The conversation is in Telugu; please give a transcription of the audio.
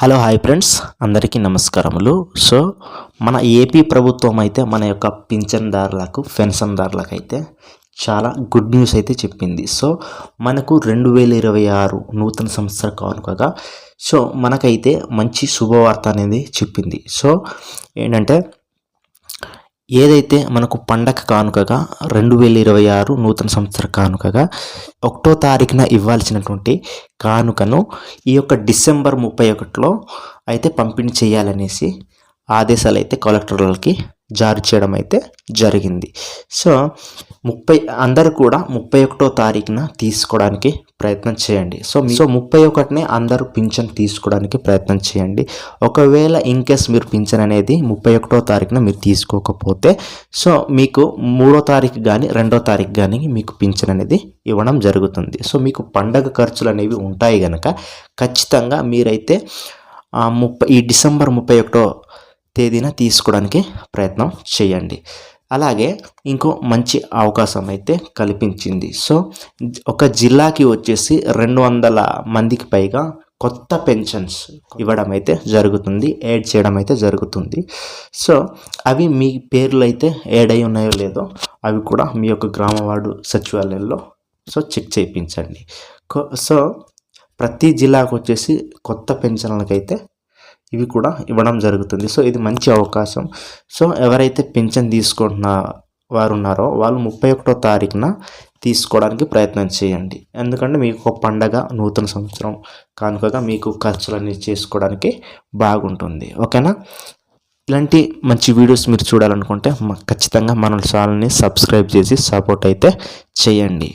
Hello hi friends. అందరికీ నమస్కారములు. సో మన ఏపీ ప్రభుత్వం అయితే మన యొక్క పింఛన్దారులకు పెన్షన్దారులకు అయితే చాలా గుడ్ న్యూస్ అయితే చెప్పింది. సో మనకు రెండు వేల ఇరవై ఆరు నూతన సంవత్సర కానుకగా సో మనకైతే మంచి శుభవార్త అనేది చెప్పింది. సో ఏంటంటే ఏదైతే మనకు పండగ కానుకగా రెండు వేల ఇరవై ఆరు నూతన సంవత్సర కానుకగా ఒకటో తారీఖున ఇవ్వాల్సినటువంటి కానుకను ఈ యొక్క డిసెంబర్ ముప్పై ఒకటిలో అయితే పంపిణీ చేయాలనేసి ఆదేశాలు అయితే కలెక్టర్లకి జారీ చేయడం అయితే జరిగింది. సో ముప్పై అందరు కూడా ముప్పై ఒకటో తారీఖున తీసుకోవడానికి ప్రయత్నం చేయండి. సో సో ముప్పై ఒకటినే అందరూ పింఛన్ తీసుకోవడానికి ప్రయత్నం చేయండి. ఒకవేళ ఇన్ కేస్ మీరు పింఛన్ అనేది ముప్పై ఒకటో తారీఖున మీరు తీసుకోకపోతే సో మీకు మూడో తారీఖు కానీ రెండో తారీఖు కానీ మీకు పింఛన్ అనేది ఇవ్వడం జరుగుతుంది. సో మీకు పండగ ఖర్చులు అనేవి ఉంటాయి కనుక ఖచ్చితంగా మీరైతే ముప్పై ఈ డిసెంబర్ ముప్పై ఒకటో తేదీన తీసుకోవడానికి ప్రయత్నం చేయండి. అలాగే ఇంకో మంచి అవకాశం అయితే కల్పించింది. సో ఒక జిల్లాకి వచ్చేసి రెండు వందల మందికి పైగా కొత్త పెన్షన్స్ ఇవ్వడం అయితే జరుగుతుంది యాడ్ చేయడం అయితే జరుగుతుంది. సో అవి మీ పేర్లు అయితే యాడ్ అయి ఉన్నాయో లేదో అవి కూడా మీ యొక్క గ్రామ వార్డు సచివాలయంలో సో చెక్ చేయించండి. సో ప్రతి జిల్లాకు వచ్చేసి కొత్త పెన్షన్లకైతే ఇవి కూడా ఇవ్వడం జరుగుతుంది. సో ఇది మంచి అవకాశం. సో ఎవరైతే పెన్షన్ తీసుకుంటున్న వారు ఉన్నారో వాళ్ళు ముప్పై ఒకటో తారీఖున తీసుకోవడానికి ప్రయత్నం చేయండి. ఎందుకంటే మీకు ఒక పండగ నూతన సంవత్సరం కానుకగా మీకు ఖర్చులన్నీ చేసుకోవడానికి బాగుంటుంది. ఓకేనా? ఇలాంటి మంచి వీడియోస్ మీరు చూడాలనుకుంటే ఖచ్చితంగా మన ఛానల్ని సబ్స్క్రైబ్ చేసి సపోర్ట్ అయితే చేయండి.